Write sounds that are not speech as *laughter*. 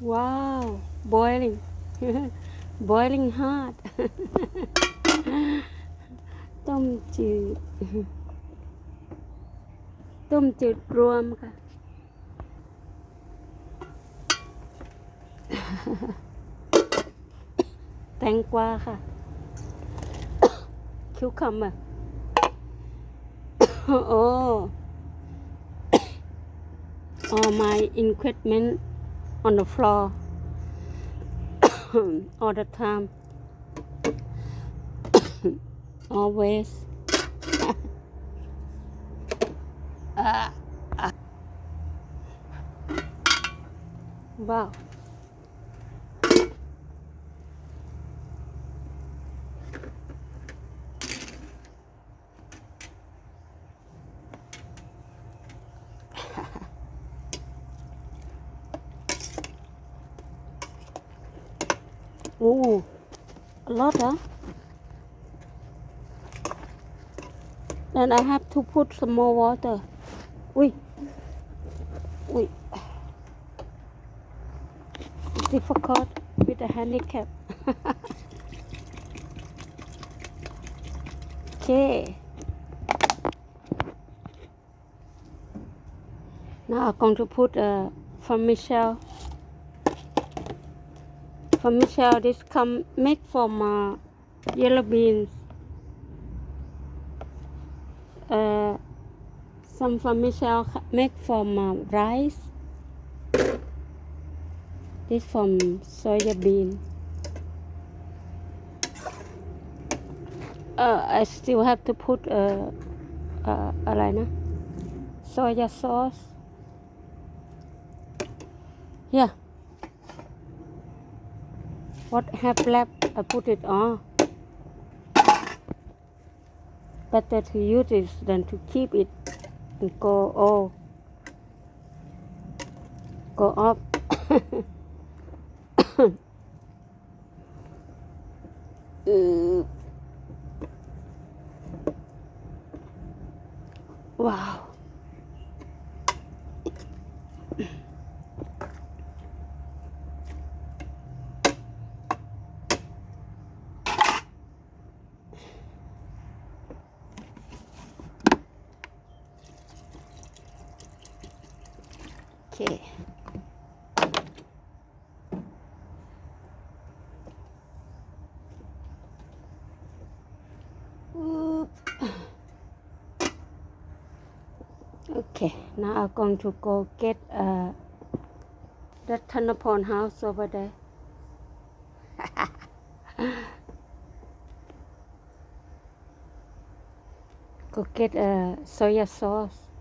Wow, boiling, boiling hot ต้มจืด ต้มจืดรวมค่ะ แตงกวาค่ะ คิวคัมอะ โอ้ all my equipment on the floor *coughs* all the time. *coughs* Always. Uh, *coughs* uh. wow. Oh, a lot, huh? Then I have to put some more water. Wait. Wait. Difficult with a handicap. *laughs* okay. Now I'm going to put uh, from Michelle. From Michelle, this come made from uh, yellow beans. Uh, some from Michelle ca- make from uh, rice. This from soya bean. Uh, I still have to put uh, uh, อะไรนะ soya sauce. Yeah. What have left, I put it on. Better to use it than to keep it and go oh go. Uh, wow. Okay. Okay, now I'm going to go get uh, the Tanapon house over there. *laughs* go get uh, soya sauce.